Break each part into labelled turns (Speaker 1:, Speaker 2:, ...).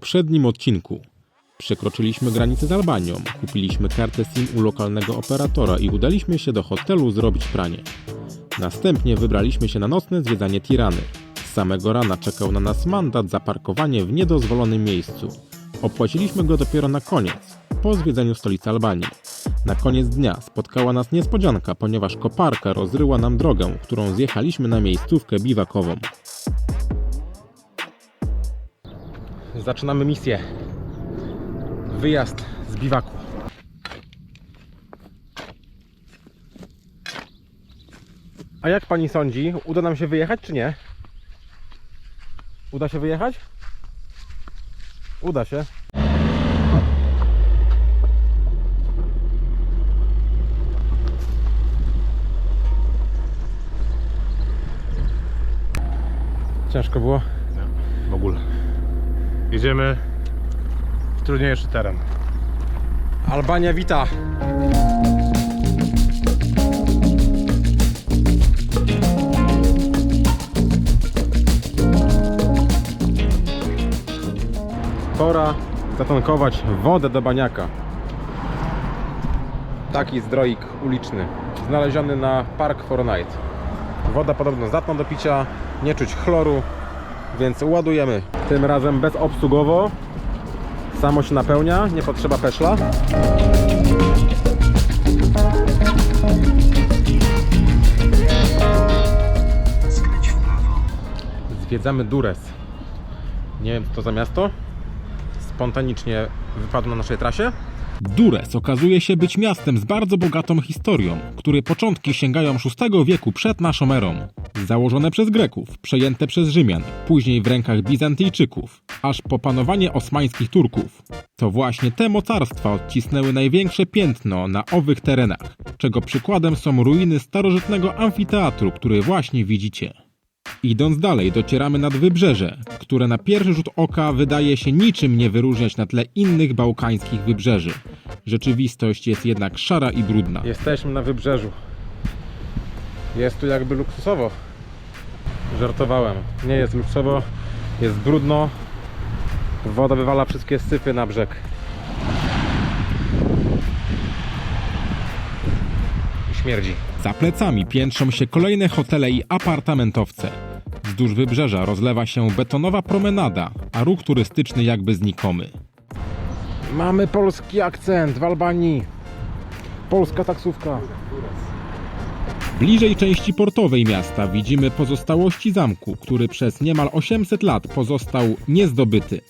Speaker 1: poprzednim odcinku. Przekroczyliśmy granicę z Albanią, kupiliśmy kartę SIM u lokalnego operatora i udaliśmy się do hotelu zrobić pranie. Następnie wybraliśmy się na nocne zwiedzanie Tirany. Z samego rana czekał na nas mandat za parkowanie w niedozwolonym miejscu. Opłaciliśmy go dopiero na koniec, po zwiedzeniu stolicy Albanii. Na koniec dnia spotkała nas niespodzianka, ponieważ koparka rozryła nam drogę, którą zjechaliśmy na miejscówkę biwakową. Zaczynamy misję. Wyjazd z biwaku. A jak pani sądzi, uda nam się wyjechać czy nie? Uda się wyjechać? Uda się. Ciężko było.
Speaker 2: w ogóle. Jedziemy w trudniejszy teren.
Speaker 1: Albania wita. Pora zatankować wodę do baniaka. Taki zdroik uliczny, znaleziony na Park for Night. Woda podobno zdatna do picia, nie czuć chloru, więc ładujemy. Tym razem bezobsługowo, Samo się napełnia, nie potrzeba peszla. Zwiedzamy Dures. Nie wiem co to za miasto. Spontanicznie wypadło na naszej trasie. Dures okazuje się być miastem z bardzo bogatą historią, której początki sięgają VI wieku przed naszą erą. Założone przez Greków, przejęte przez Rzymian, później w rękach Bizantyjczyków, aż po panowanie osmańskich Turków. To właśnie te mocarstwa odcisnęły największe piętno na owych terenach, czego przykładem są ruiny starożytnego amfiteatru, który właśnie widzicie. Idąc dalej, docieramy nad wybrzeże, które na pierwszy rzut oka wydaje się niczym nie wyróżniać na tle innych bałkańskich wybrzeży. Rzeczywistość jest jednak szara i brudna. Jesteśmy na wybrzeżu. Jest tu jakby luksusowo. Żartowałem. Nie jest luksusowo, jest brudno. Woda wywala wszystkie syfy na brzeg. I śmierdzi. Za plecami piętrzą się kolejne hotele i apartamentowce. Wzdłuż wybrzeża rozlewa się betonowa promenada, a ruch turystyczny jakby znikomy. Mamy polski akcent w Albanii. Polska taksówka. Bliżej części portowej miasta widzimy pozostałości zamku, który przez niemal 800 lat pozostał niezdobyty.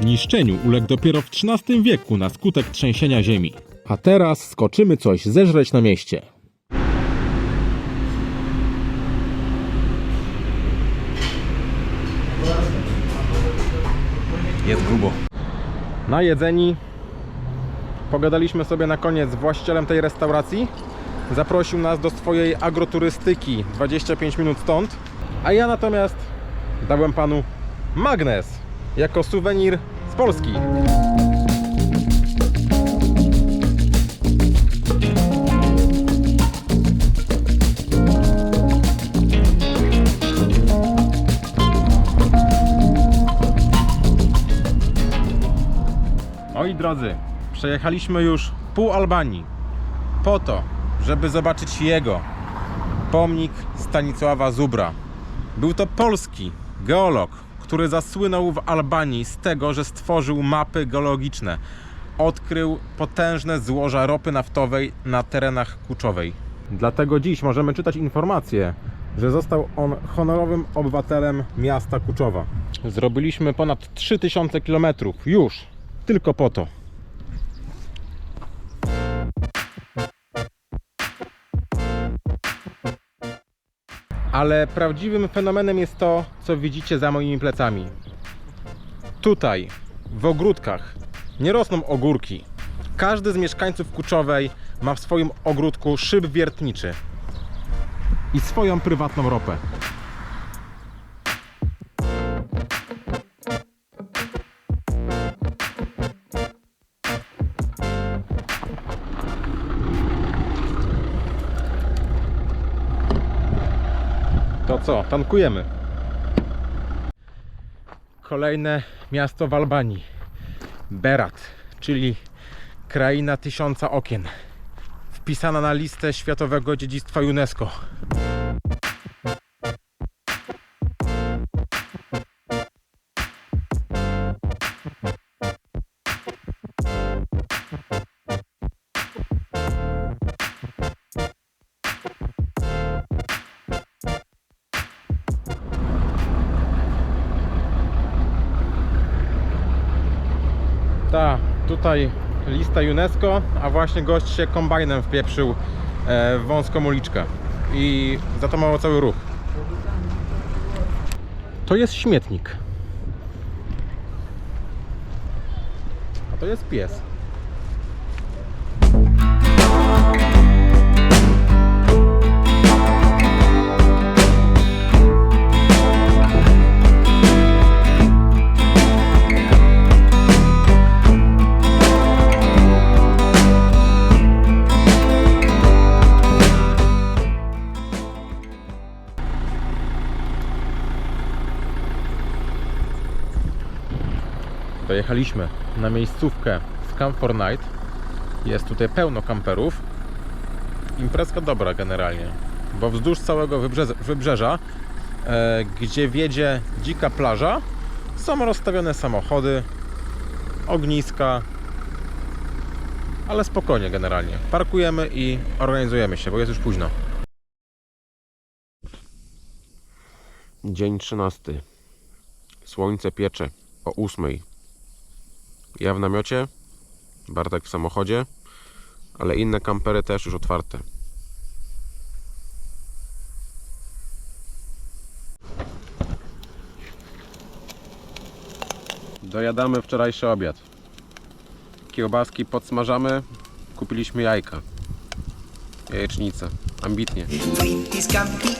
Speaker 1: Zniszczeniu uległ dopiero w XIII wieku na skutek trzęsienia ziemi. A teraz skoczymy coś zeżreć na mieście. Jest grubo. Najedzeni. Pogadaliśmy sobie na koniec z właścicielem tej restauracji. Zaprosił nas do swojej agroturystyki 25 minut stąd. A ja natomiast dałem panu magnes jako suwenir z Polski. Moi drodzy, przejechaliśmy już pół Albanii po to, żeby zobaczyć jego pomnik Stanisława Zubra. Był to polski geolog, który zasłynął w Albanii z tego, że stworzył mapy geologiczne. Odkrył potężne złoża ropy naftowej na terenach Kuczowej. Dlatego dziś możemy czytać informację, że został on honorowym obywatelem miasta Kuczowa. Zrobiliśmy ponad 3000 km już tylko po to. Ale prawdziwym fenomenem jest to, co widzicie za moimi plecami. Tutaj, w ogródkach, nie rosną ogórki. Każdy z mieszkańców Kuczowej ma w swoim ogródku szyb wiertniczy i swoją prywatną ropę. Tankujemy. Kolejne miasto w Albanii. Berat, czyli kraina tysiąca okien. Wpisana na listę Światowego Dziedzictwa UNESCO. Tutaj lista UNESCO, a właśnie gość się kombajnem wpieprzył e, w wąską uliczkę i zatamował cały ruch. To jest śmietnik. A to jest pies. Dojechaliśmy na miejscówkę z Camp for Night. Jest tutaj pełno kamperów. Imprezka dobra generalnie, bo wzdłuż całego wybrzeża, wybrzeża e, gdzie wiedzie dzika plaża, są rozstawione samochody, ogniska, ale spokojnie generalnie. Parkujemy i organizujemy się, bo jest już późno. Dzień 13. Słońce piecze o 8. Ja w namiocie, Bartek w samochodzie, ale inne kampery też już otwarte. Dojadamy wczorajszy obiad. Kiełbaski podsmażamy, kupiliśmy jajka. Jajecznicę, ambitnie.
Speaker 3: Fritti, scampi,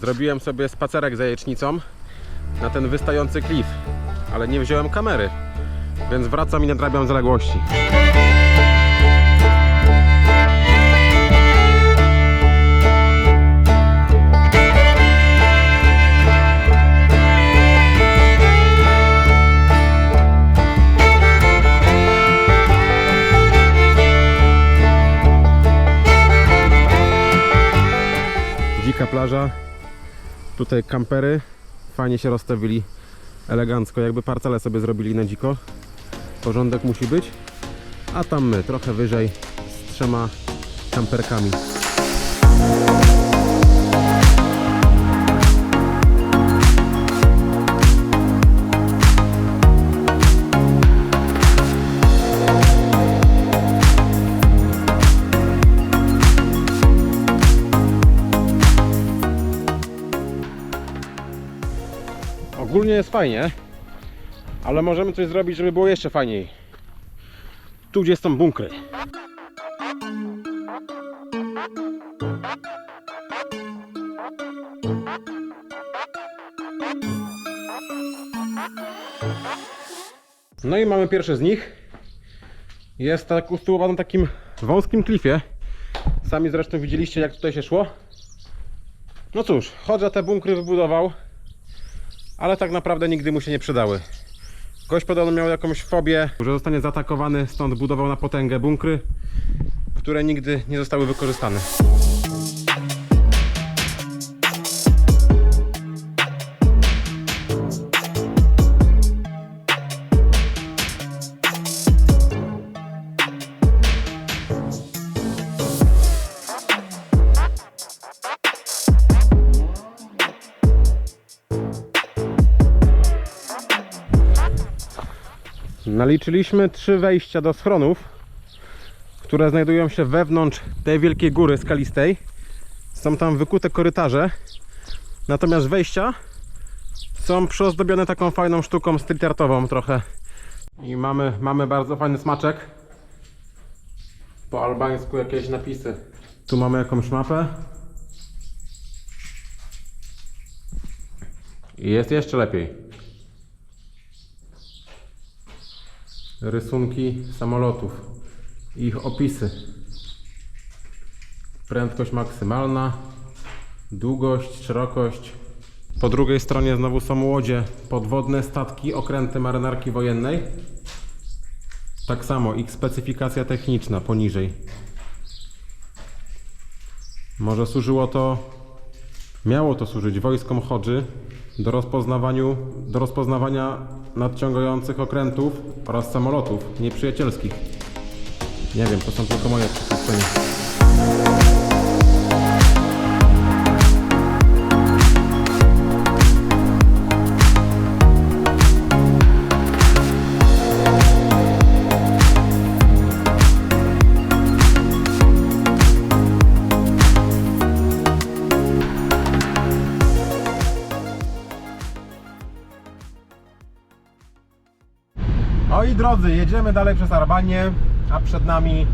Speaker 1: Zrobiłem sobie spacerek za jajecznicą na ten wystający klif, ale nie wziąłem kamery, więc wracam i nadrabiam zaległości. Tutaj kampery fajnie się rozstawili elegancko, jakby parcele sobie zrobili na dziko. Porządek musi być. A tam my, trochę wyżej, z trzema kamperkami. Jest fajnie, ale możemy coś zrobić, żeby było jeszcze fajniej. Tu gdzie są bunkry. No i mamy pierwszy z nich. Jest tak usytuowany na takim wąskim klifie. Sami zresztą widzieliście jak tutaj się szło. No cóż, Hodża te bunkry wybudował ale tak naprawdę nigdy mu się nie przydały. Gość podobno miał jakąś fobię, że zostanie zaatakowany, stąd budował na potęgę bunkry, które nigdy nie zostały wykorzystane. Naliczyliśmy trzy wejścia do schronów, które znajdują się wewnątrz tej wielkiej góry skalistej. Są tam wykute korytarze, natomiast wejścia są przyozdobione taką fajną sztuką street artową trochę. I mamy, mamy bardzo fajny smaczek. Po albańsku jakieś napisy. Tu mamy jakąś mapę. I jest jeszcze lepiej. Rysunki samolotów ich opisy. Prędkość maksymalna, długość, szerokość. Po drugiej stronie znowu są łodzie, podwodne statki, okręty marynarki wojennej. Tak samo ich specyfikacja techniczna poniżej. Może służyło to, miało to służyć wojskom Hodży do, rozpoznawaniu, do rozpoznawania nadciągających okrętów oraz samolotów nieprzyjacielskich. Nie wiem, to są tylko moje przypuszczenia. Oi drodzy, jedziemy dalej przez Albanię, a przed nami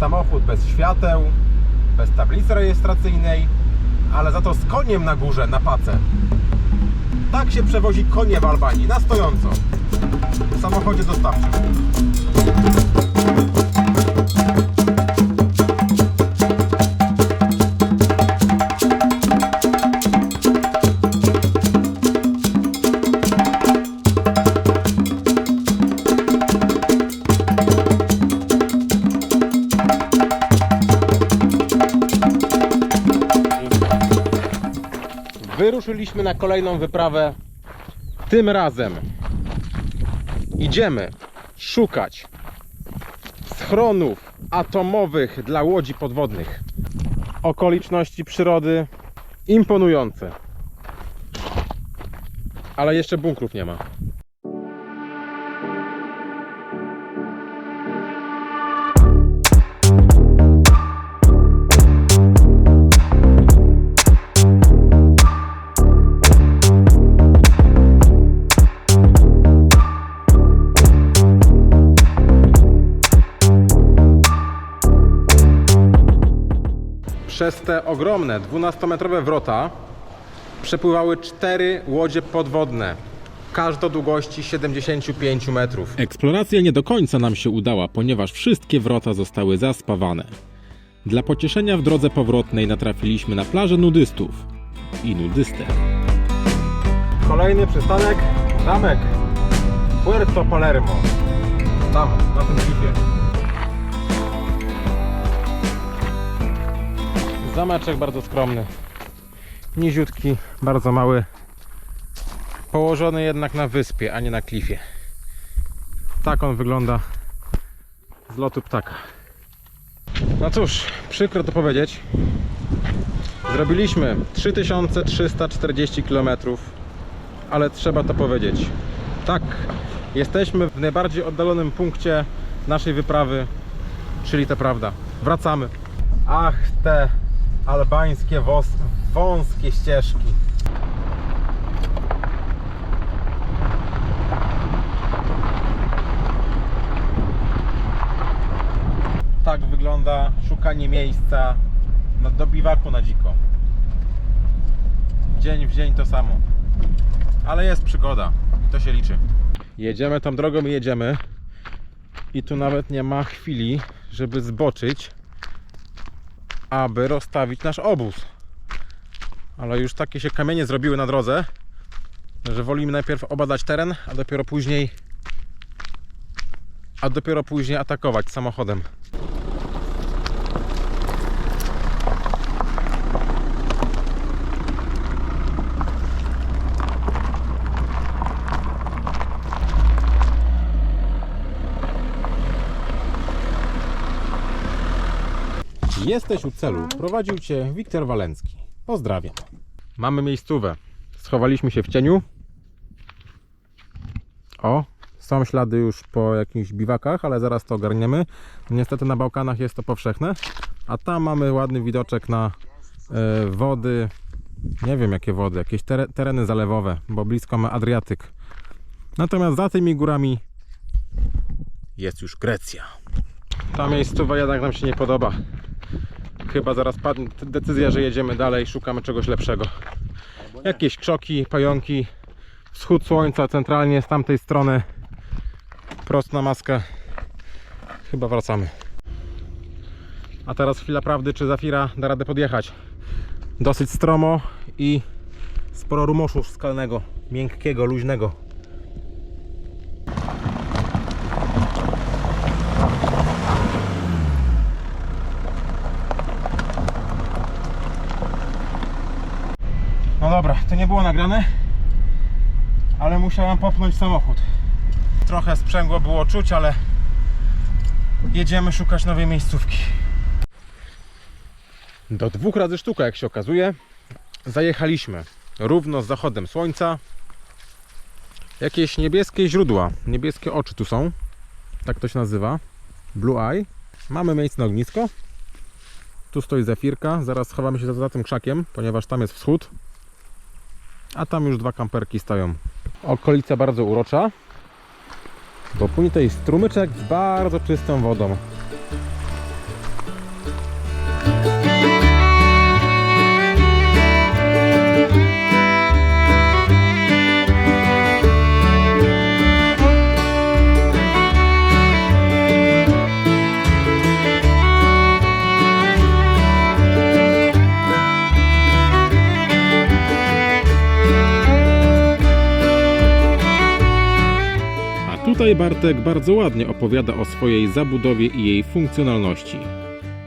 Speaker 1: samochód bez świateł, bez tablicy rejestracyjnej, ale za to z koniem na górze, na pace. Tak się przewozi konie w Albanii, na stojąco, w samochodzie dostawczym. Wyruszyliśmy na kolejną wyprawę. Tym razem idziemy szukać schronów atomowych dla łodzi podwodnych. Okoliczności przyrody imponujące. Ale jeszcze bunkrów nie ma. Przez te ogromne 12-metrowe wrota przepływały cztery łodzie podwodne. Każda o długości 75 metrów.
Speaker 4: Eksploracja nie do końca nam się udała, ponieważ wszystkie wrota zostały zaspawane. Dla pocieszenia w drodze powrotnej natrafiliśmy na plażę nudystów i nudystę.
Speaker 1: Kolejny przystanek zamek Puerto Palermo. Tam, na tym klifie. Zameczek bardzo skromny. Niziutki, bardzo mały. Położony jednak na wyspie, a nie na klifie. Tak on wygląda z lotu ptaka. No cóż, przykro to powiedzieć. Zrobiliśmy 3340 km ale trzeba to powiedzieć. Tak, jesteśmy w najbardziej oddalonym punkcie naszej wyprawy, czyli to prawda. Wracamy. Ach, te albańskie wos, wąskie ścieżki. Tak wygląda szukanie miejsca na, do biwaku na dziko. Dzień w dzień to samo. Ale jest przygoda. i To się liczy. Jedziemy tą drogą i jedziemy. I tu nawet nie ma chwili, żeby zboczyć, aby rozstawić nasz obóz. Ale już takie się kamienie zrobiły na drodze, że wolimy najpierw obadać teren, a dopiero później a dopiero później atakować samochodem. Jesteś u celu. Prowadził Cię Wiktor Walencki. Pozdrawiam. Mamy miejscówę. Schowaliśmy się w cieniu. O, są ślady już po jakichś biwakach, ale zaraz to ogarniemy. Niestety na Bałkanach jest to powszechne. A tam mamy ładny widoczek na e, wody. Nie wiem jakie wody, jakieś tere, tereny zalewowe, bo blisko ma Adriatyk. Natomiast za tymi górami jest już Grecja. Ta miejscowa jednak nam się nie podoba. Chyba zaraz padnie decyzja, że jedziemy dalej, szukamy czegoś lepszego. Jakieś krzoki, pająki, wschód słońca centralnie z tamtej strony, prosto na maskę. Chyba wracamy. A teraz chwila prawdy, czy Zafira da radę podjechać. Dosyć stromo i sporo rumoszu skalnego, miękkiego, luźnego. No dobra, to nie było nagrane, ale musiałem popchnąć samochód. Trochę sprzęgło było czuć, ale jedziemy szukać nowej miejscówki. Do dwóch razy sztuka, jak się okazuje, zajechaliśmy równo z zachodem słońca. Jakieś niebieskie źródła, niebieskie oczy tu są, tak to się nazywa, Blue Eye. Mamy miejsce na ognisko. Tu stoi Zefirka, zaraz schowamy się za, za tym krzakiem, ponieważ tam jest wschód. A tam już dwa kamperki stoją. Okolica bardzo urocza, bo płynie tutaj strumyczek z bardzo czystą wodą.
Speaker 4: Tutaj Bartek bardzo ładnie opowiada o swojej zabudowie i jej funkcjonalności.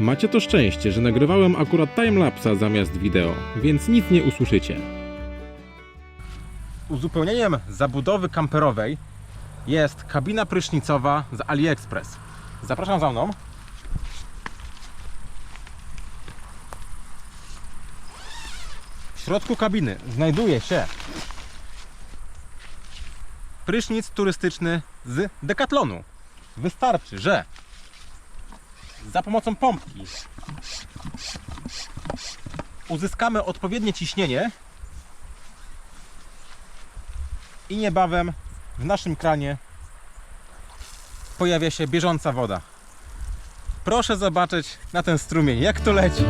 Speaker 4: Macie to szczęście, że nagrywałem akurat timelapsa zamiast wideo, więc nic nie usłyszycie.
Speaker 1: Uzupełnieniem zabudowy kamperowej jest kabina prysznicowa z AliExpress. Zapraszam za mną. W środku kabiny znajduje się prysznic turystyczny z Decathlonu. Wystarczy, że za pomocą pompki uzyskamy odpowiednie ciśnienie i niebawem w naszym kranie pojawia się bieżąca woda. Proszę zobaczyć na ten strumień, jak to leci.